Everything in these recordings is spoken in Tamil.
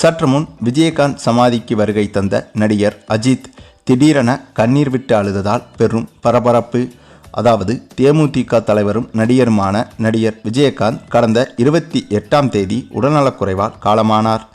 சற்று முன் விஜயகாந்த் சமாதிக்கு வருகை தந்த நடிகர் அஜித் திடீரென கண்ணீர் விட்டு அழுததால் பெரும் பரபரப்பு. அதாவது தேமுதிக தலைவரும் நடிகருமான நடிகர் விஜயகாந்த் கடந்த இருபத்தி எட்டாம் தேதி உடல்நலக்குறைவால் காலமானார்.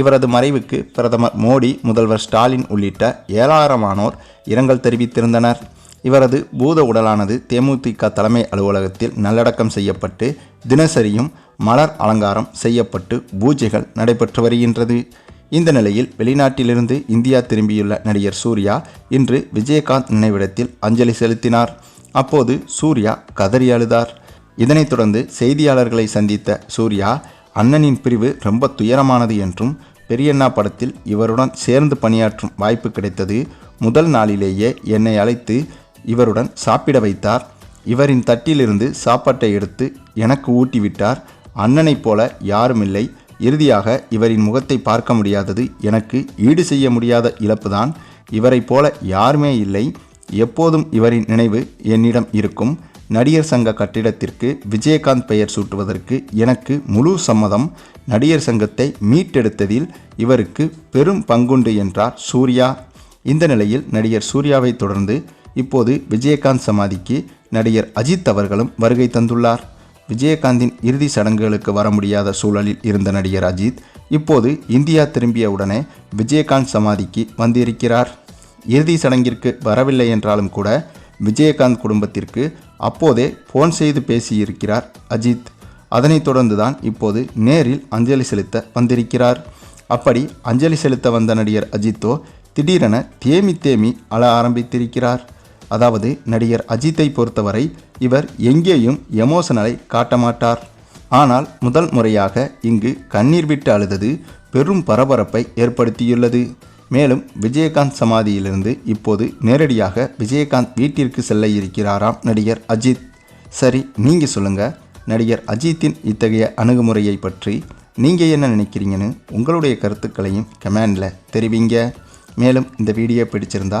இவரது மறைவுக்கு பிரதமர் மோடி முதல்வர் ஸ்டாலின் உள்ளிட்ட ஏராளமானோர் இரங்கல் தெரிவித்திருந்தனர். இவரது பூத உடலானது தேமுதிக தலைமை அலுவலகத்தில் நல்லடக்கம் செய்யப்பட்டு தினசரியும் மலர் அலங்காரம் செய்யப்பட்டு பூஜைகள் நடைபெற்று வருகின்றது. இந்த நிலையில் வெளிநாட்டிலிருந்து இந்தியா திரும்பியுள்ள நடிகர் சூர்யா இன்று விஜயகாந்த் நினைவிடத்தில் அஞ்சலி செலுத்தினார். அப்போது சூர்யா கதறி அழுதார். இதனைத் தொடர்ந்து செய்தியாளர்களை சந்தித்த சூர்யா அண்ணனின் பிரிவு ரொம்ப துயரமானது என்றும் பெரியண்ணா படத்தில் இவருடன் சேர்ந்து பணியாற்றும் வாய்ப்பு கிடைத்தது. முதல் நாளிலேயே என்னை அழைத்து இவருடன் சாப்பிட வைத்தார். இவரின் தட்டிலிருந்து சாப்பாட்டை எடுத்து எனக்கு ஊட்டிவிட்டார். அண்ணனைப் போல யாரும் இல்லை இறுதியாக இவரின் முகத்தை பார்க்க முடியாதது எனக்கு ஈடு செய்ய முடியாத இழப்புதான். இவரைப் போல யாருமே இல்லை. எப்போதும் இவரின் நினைவு என்னிடம் இருக்கும். நடிகர் சங்க கட்டிடத்திற்கு விஜயகாந்த் பெயர் சூட்டுவதற்கு எனக்கு முழு சம்மதம். நடிகர் சங்கத்தை மீட்டெடுத்ததில் இவருக்கு பெரும் பங்குண்டு என்றார் சூர்யா. இந்த நிலையில் நடிகர் சூர்யாவை தொடர்ந்து இப்போது விஜயகாந்த் சமாதிக்கு நடிகர் அஜித் அவர்களும் வருகை தந்துள்ளார். விஜயகாந்தின் இறுதி சடங்குகளுக்கு வர முடியாத சூழலில் இருந்த நடிகர் அஜித் இப்போது இந்தியா திரும்பிய உடனே விஜயகாந்த் சமாதிக்கு வந்திருக்கிறார். இறுதி சடங்கிற்கு வரவில்லை என்றாலும் கூட விஜயகாந்த் குடும்பத்திற்கு அப்போதே ஃபோன் செய்து பேசியிருக்கிறார் அஜித். அதனைத் தொடர்ந்துதான் இப்போது நேரில் அஞ்சலி செலுத்த வந்திருக்கிறார். அப்படி அஞ்சலி செலுத்த வந்த நடிகர் அஜித்தோ திடீரென தேமி தேமி அழ ஆரம்பித்திருக்கிறார். அதாவது நடிகர் அஜித்தை பொறுத்தவரை இவர் எங்கேயும் எமோஷனலை காட்ட மாட்டார் ஆனால் முதல் முறையாக இங்கு கண்ணீர் விட்டு அழுதது பெரும் பரபரப்பை ஏற்படுத்தியுள்ளது. மேலும் விஜயகாந்த் சமாதியிலிருந்து இப்போது நேரடியாக விஜயகாந்த் வீட்டிற்கு செல்ல இருக்கிறாராம் நடிகர் அஜித். சரி நீங்கள் சொல்லுங்கள் நடிகர் அஜித்தின் இத்தகைய அணுகுமுறையை பற்றி நீங்கள் என்ன நினைக்கிறீங்கன்னு உங்களுடைய கருத்துக்களையும் கமெண்டில் தெரிவிங்க. மேலும் இந்த வீடியோ பிடிச்சிருந்தா